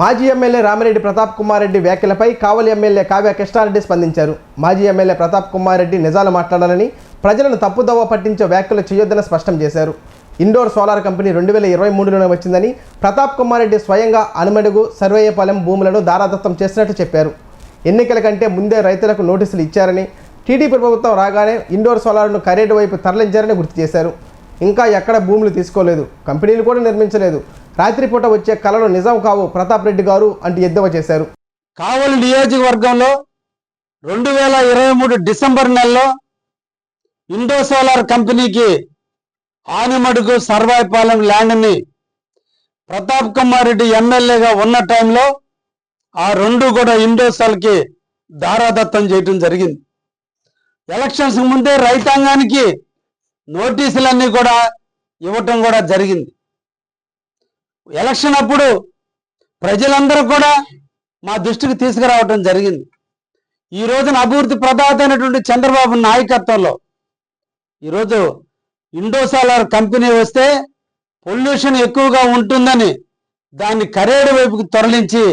మాజీ ఎమ్మెల్యే రామిరెడ్డి ప్రతాప్ కుమార్ రెడ్డి వ్యాఖ్యలపై కావలి ఎమ్మెల్యే కావ్య కృష్ణారెడ్డి స్పందించారు. మాజీ ఎమ్మెల్యే ప్రతాప్ కుమార్ రెడ్డి నిజాలు మాట్లాడాలని ప్రజలను తప్పుదోవ పట్టించే వ్యాఖ్యలు చేయొద్దని స్పష్టం చేశారు. ఇండోర్ సోలార్ కంపెనీ రెండు వేల ఇరవై మూడులోనే వచ్చిందని ప్రతాప్ కుమార్ రెడ్డి స్వయంగా అనుమడుగు సర్వేయపాలెం భూములను దారాదత్తం చేసినట్టు చెప్పారు. ఎన్నికల కంటే ముందే రైతులకు నోటీసులు ఇచ్చారని టీడీపీ ప్రభుత్వం రాగానే ఇండోర్ సోలార్ను కరేడు వైపు తరలించారని గుర్తు చేశారు. ఇంకా ఎక్కడ భూములు తీసుకోలేదు. కంపెనీలు కూడా నిర్మించలేదు. రాత్రిపూట వచ్చే కళలు నిజం కావు. ప్రతాప్ రెడ్డి గారు అంటూ ఎద్దవ చేశారు. కావలి నియోజకవర్గంలో రెండు వేల ఇరవై మూడు డిసెంబర్ నెలలో ఇండో సోలార్ కంపెనీకి ఆనిమడుగు సర్వాయిపాలెం ల్యాండ్ని ప్రతాప్ కుమార్ రెడ్డి ఎమ్మెల్యేగా ఉన్న టైంలో ఆ రెండు కూడా ఇండోసాల్కి దారాదత్తం చేయటం జరిగింది. ఎలక్షన్స్ ముందే రైతాంగానికి నోటీసులన్నీ కూడా ఇవ్వటం కూడా జరిగింది. ఎలక్షన్ అప్పుడు ప్రజలందరూ కూడా మా దృష్టికి తీసుకురావటం జరిగింది. ఈ రోజున అభివృద్ధి ప్రదాత అయినటువంటి చంద్రబాబు నాయకత్వంలో ఈరోజు ఇండోసాలార్ కంపెనీ వస్తే పొల్యూషన్ ఎక్కువగా ఉంటుందని దాన్ని కరేడు వైపుకి తరలించి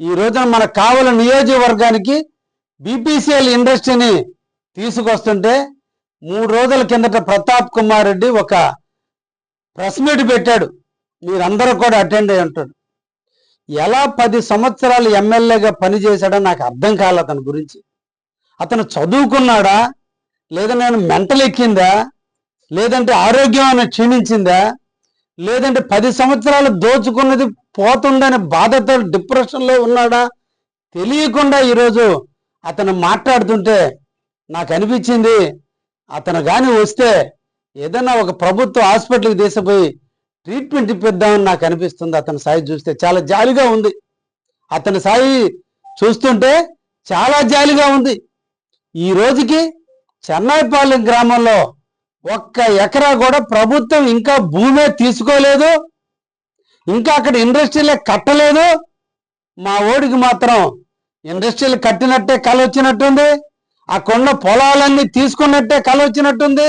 ఈ రోజున మన కావల నియోజకవర్గానికి బీపీసీఎల్ ఇండస్ట్రీని తీసుకొస్తుంటే మూడు రోజుల కిందట ప్రతాప్ కుమార్ రెడ్డి ఒక ప్రెస్ మీట్ పెట్టాడు. మీరందరూ కూడా అటెండ్ అయి ఉంటాడు ఎలా పది సంవత్సరాలు ఎమ్మెల్యేగా పనిచేశాడో నాకు అర్థం కాలే అతని గురించి. అతను చదువుకున్నాడా? లేదా నేను మెంటల్ ఎక్కిందా? లేదంటే ఆరోగ్యం అని క్షీణించిందా? లేదంటే పది సంవత్సరాలు దోచుకున్నది పోతుందనే బాధతో డిప్రెషన్లో ఉన్నాడా? తెలియకుండా ఈరోజు అతను మాట్లాడుతుంటే నాకు అనిపించింది అతను కానీ వస్తే ఏదైనా ఒక ప్రభుత్వ హాస్పిటల్కి తీసుకుపోయి ట్రీట్మెంట్ ఇప్పిద్దామని నాకు అనిపిస్తుంది. అతని సాయి చూస్తే చాలా జాలిగా ఉంది. అతని సాయి చూస్తుంటే చాలా జాలిగా ఉంది. ఈ రోజుకి చెన్నైపాలెం గ్రామంలో ఒక్క ఎకరా కూడా ప్రభుత్వం ఇంకా భూమే తీసుకోలేదు. ఇంకా అక్కడ ఇండస్ట్రీలే కట్టలేదు. మా ఓడికి మాత్రం ఇండస్ట్రీలు కట్టినట్టే కలొచ్చినట్టుంది. వచ్చినట్టుంది కొండ పొలాలన్నీ తీసుకున్నట్టే కలొచ్చినట్టుంది.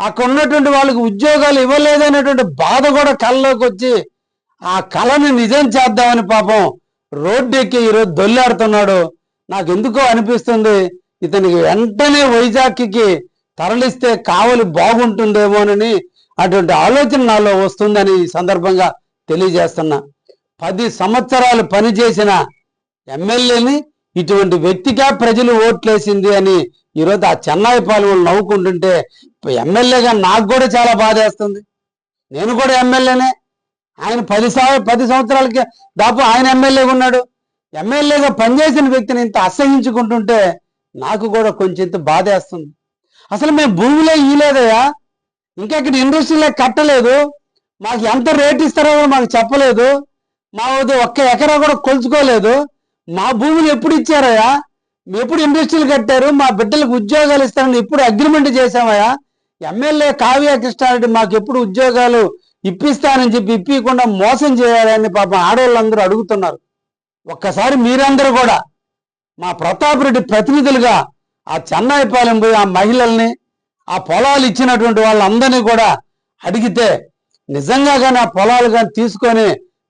అక్కడ ఉన్నటువంటి వాళ్ళకి ఉద్యోగాలు ఇవ్వలేదనేటువంటి బాధ కూడా కళ్ళలోకి వచ్చి ఆ కళను నిజం చేద్దామని పాపం రోడ్డు ఎక్కి ఈరోజు దొల్లాడుతున్నాడు. నాకు ఎందుకో అనిపిస్తుంది ఇతనికి వెంటనే వైజాగ్కి తరలిస్తే కావలి బాగుంటుందేమోనని అటువంటి ఆలోచన నాలో వస్తుందని ఈ సందర్భంగా తెలియజేస్తున్నా. పది సంవత్సరాలు పనిచేసిన ఎమ్మెల్యేని ఇటువంటి వ్యక్తిగా ప్రజలు ఓట్లేసింది అని ఈరోజు ఆ చెన్నై పాలన నవ్వుకుంటుంటే ఎమ్మెల్యేగా నాకు కూడా చాలా బాధేస్తుంది నేను కూడా ఎమ్మెల్యేనే. ఆయన పది పది సంవత్సరాలకి దాపు ఆయన ఎమ్మెల్యేగా ఉన్నాడు. ఎమ్మెల్యేగా పనిచేసిన వ్యక్తిని ఇంత అసహించుకుంటుంటే నాకు కూడా కొంచెం ఇంత బాధేస్తుంది అసలు మేము భూమిలో ఇయలేదయ్యా ఇంకా ఇక్కడ ఇండస్ట్రీలో కట్టలేదు. మాకు ఎంత రేట్ ఇస్తారో మాకు చెప్పలేదు. మా వద్ద ఒక్క ఎకరా కూడా కొలుచుకోలేదు. మా భూములు ఎప్పుడు ఇచ్చారయ్యా? ఎప్పుడు ఇండస్ట్రీలు కట్టారు? మా బిడ్డలకు ఉద్యోగాలు ఇస్తారని ఎప్పుడు అగ్రిమెంట్ చేసామయ్యా ఎమ్మెల్యే కావ్య కృష్ణారెడ్డి మాకు ఎప్పుడు ఉద్యోగాలు ఇప్పిస్తానని చెప్పి ఇప్పకుండా మోసం చేయాలని పాపం ఆడవాళ్ళందరూ అడుగుతున్నారు. ఒక్కసారి మీరందరూ కూడా మా ప్రతాప్ రెడ్డి ప్రతినిధులుగా ఆ చెన్నైపాలెం పోయి ఆ మహిళల్ని ఆ పొలాలు ఇచ్చినటువంటి వాళ్ళందరినీ కూడా అడిగితే నిజంగా కానీ ఆ పొలాలు కానీ తీసుకొని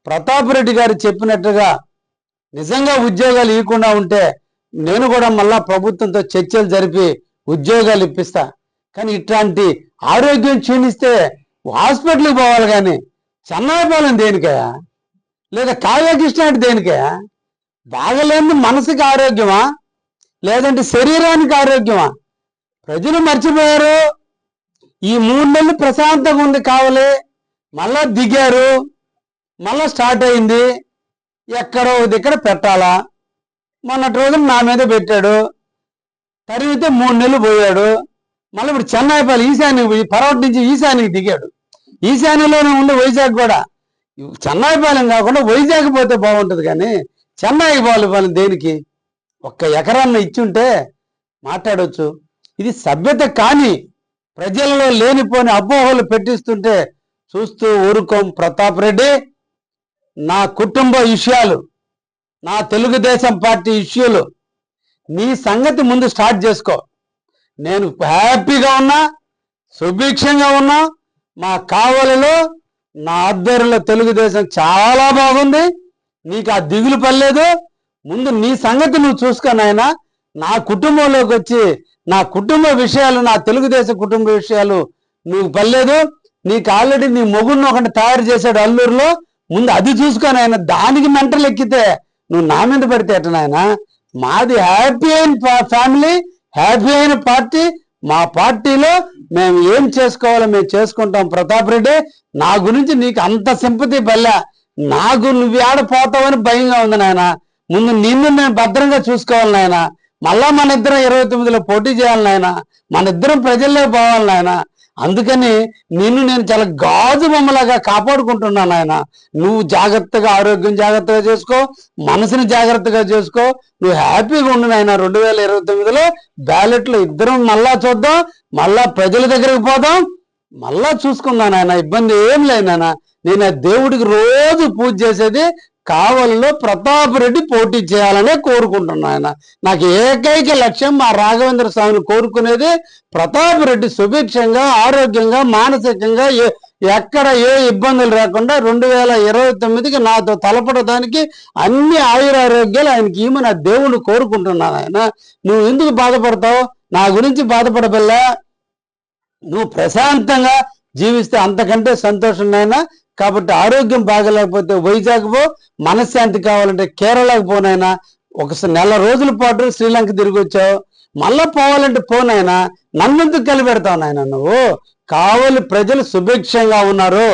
ప్రతాప్ రెడ్డి గారు చెప్పినట్టుగా నిజంగా ఉద్యోగాలు ఇవ్వకుండా ఉంటే నేను కూడా మళ్ళా ప్రభుత్వంతో చర్చలు జరిపి ఉద్యోగాలు ఇప్పిస్తా. కానీ ఇట్లాంటి ఆరోగ్యం క్షీణిస్తే హాస్పిటల్కి పోవాలి కానీ చెన్నైపాలెం దేనికయా లేదా కావ్యకృష్ణ అంటే దేనికయా బాగలేని మనసుకి ఆరోగ్యమా? లేదంటే శరీరానికి ఆరోగ్యమా? ప్రజలు మర్చిపోయారు. ఈ మూడు నెలలు ప్రశాంతంగా ఉంది కావాలి. మళ్ళా దిగారు. మళ్ళా స్టార్ట్ అయింది. ఎక్కడో దగ్గర పెట్టాలా? మొన్నటి రోజున నా మీద పెట్టాడు. తరిగితే మూడు నెలలు పోయాడు. మళ్ళీ ఇప్పుడు చెన్నైపల్లి ఈశాన్యకి పోయి పర్వటి నుంచి ఈశాన్యకి దిగాడు. ఈశాన్యలోనే ఉండే వైజాగ్ కూడా. చెన్నైపాలెం కాకుండా వైజాగ్ పోతే బాగుంటుంది కానీ చెన్నైకి పోవాలి దేనికి? ఒక్క ఎకరాన్ని ఇచ్చుంటే మాట్లాడవచ్చు ఇది సభ్యత కాని ప్రజలలో లేనిపోని అపోహలు పెట్టిస్తుంటే చూస్తూ ఊరుకోం ప్రతాప్ రెడ్డి. నా కుటుంబ విషయాలు నా తెలుగుదేశం పార్టీ ఇష్యూలు నీ సంగతి ముందు స్టార్ట్ చేసుకో. నేను హ్యాపీగా ఉన్నా సుభిక్షంగా ఉన్నా మా కావలిలో నా ఆధ్వర్యంలో తెలుగుదేశం చాలా బాగుంది నీకు ఆ దిగులు పర్లేదు ముందు నీ సంగతి నువ్వు చూసుకో నాయనా నా కుటుంబంలోకి వచ్చి నా కుటుంబ విషయాలు నా తెలుగుదేశం కుటుంబ విషయాలు నువ్వు పర్లేదు నీకు ఆల్రెడీ నీ మొగుడిని ఒకటి తయారు చేశాడు అల్లూరులో ముందు అది చూసుకొని ఆయన దానికి మెంటలు ఎక్కితే నువ్వు నా మీద పడితే ఎట్ట నాయనా? మాది హ్యాపీ అయిన పా- ఫ్యామిలీ హ్యాపీ అయిన పార్టీ మా పార్టీలో మేము ఏం చేసుకోవాలో మేము చేసుకుంటాం. ప్రతాప్ రెడ్డి నా గురించి నీకు అంత సింపతి బల్లా. నాకు నువ్వు ఆడపోతావని భయంగా ఉంది నాయన. ముందు నిన్ను నేను భద్రంగా చూసుకోవాలి నాయన. మళ్ళా మన ఇద్దరం ఇరవై తొమ్మిదిలో పోటీ చేయాలి నాయన. మన ఇద్దరం ప్రజల్లో పోవాలి నాయన. అందుకని నిన్ను నేను చాలా గాజు బొమ్మలాగా కాపాడుకుంటున్నాను నాయన. నువ్వు జాగ్రత్తగా ఆరోగ్యం జాగ్రత్తగా చేసుకో మనసుని జాగ్రత్తగా చేసుకో. నువ్వు హ్యాపీగా ఉండు నాయన. రెండు వేల ఇరవై తొమ్మిదిలో బ్యాలెట్లో ఇద్దరం మళ్ళా చూద్దాం మళ్ళా ప్రజల దగ్గరికి పోదాం మళ్ళా చూసుకుందాం నాయన. ఇబ్బంది ఏం లేదు నాయన. నేను ఆ దేవుడికి రోజు పూజ చేసేది కావలిలో ప్రతాప్ రెడ్డి పోటీ చేయాలనే కోరుకుంటున్నాను ఆయన. నాకు ఏకైక లక్ష్యం మా రాఘవేంద్ర స్వామిని కోరుకునేది ప్రతాప్ రెడ్డి సుభిక్షంగా ఆరోగ్యంగా మానసికంగా ఎక్కడ ఏ ఇబ్బందులు లేకుండా రెండు వేల ఇరవై తొమ్మిదికి నాతో తలపడడానికి అన్ని ఆయురారోగ్యాలు ఆయనకి ఈమె నా దేవుణ్ణి కోరుకుంటున్నాను ఆయన. నువ్వు ఎందుకు బాధపడతావు? నా గురించి బాధపడబల్లా. నువ్వు ప్రశాంతంగా జీవిస్తే అంతకంటే సంతోషం నాయనా. కాబట్టి ఆరోగ్యం బాగలేకపోతే వైజాగ్ పో మనశ్శాంతి కావాలంటే కేరళకు పోనైనా ఒక నెల రోజుల పాటు శ్రీలంక తిరిగి వచ్చావు. మళ్ళా పోవాలంటే పోనైనా నన్నెందుకు కలిపెడతావు నాయన నువ్వు? కావలి ప్రజలు సుభిక్షంగా ఉన్నారు.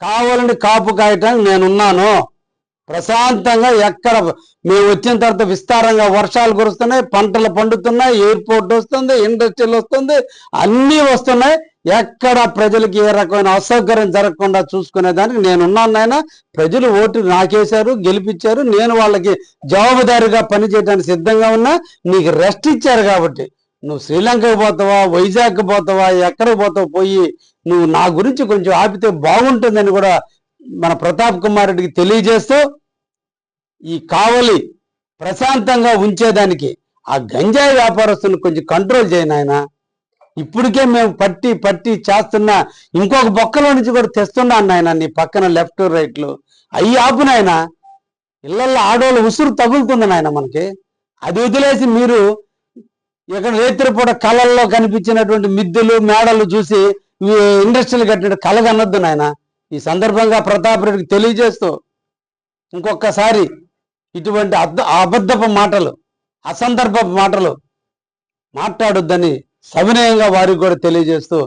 కావాలని కాపు కాయటానికి నేనున్నాను. ప్రశాంతంగా ఎక్కడ మేము వచ్చిన తర్వాత విస్తారంగా వర్షాలు కురుస్తున్నాయి పంటలు పండుతున్నాయి ఎయిర్పోర్ట్ వస్తుంది ఇండస్ట్రీలు వస్తుంది అన్నీ వస్తున్నాయి. ఎక్కడ ప్రజలకి ఏ రకమైన అసౌకర్యం జరగకుండా చూసుకునే దానికి నేనున్నాను నాయన. ప్రజలు ఓటు నాకేశారు గెలిపించారు. నేను వాళ్ళకి జవాబుదారీగా పనిచేయడానికి సిద్ధంగా ఉన్నా. నీకు రెస్ట్ ఇచ్చారు కాబట్టి. నువ్వు శ్రీలంకకు పోతావా వైజాగ్ పోతావా ఎక్కడికి పోతావు పోయి నువ్వు నా గురించి కొంచెం ఆపితే బాగుంటుందని కూడా మన ప్రతాప్ కుమార్ రెడ్డికి తెలియజేస్తూ ఈ కావలి ప్రశాంతంగా ఉంచేదానికి ఆ గంజాయి వ్యాపారస్తులను కొంచెం కంట్రోల్ చేయను ఆయన ఇప్పటికే మేము పట్టి పట్టి చేస్తున్నా ఇంకొక బొక్కలో నుంచి కూడా తెస్తున్నాను నాయన నీ పక్కన లెఫ్ట్ రైట్లు అయ్యి ఆపు నాయన. ఇళ్ళల్లో ఆడవాళ్ళు ఉసురు తగులుతుంది నాయన మనకి. అది వదిలేసి మీరు ఇక్కడ రేత్రిపూట కళల్లో కనిపించినటువంటి మిద్దెలు మేడలు చూసి ఇండస్ట్రీలు కట్టిన కళ కనొద్దు నాయన. ఈ సందర్భంగా ప్రతాప్ రెడ్డికి తెలియజేస్తూ ఇంకొకసారి ఇటువంటి అబద్ధపు మాటలు అసందర్భపు మాటలు మాట్లాడొద్దని సవినయంగా వారికి కూడా తెలియజేస్తూ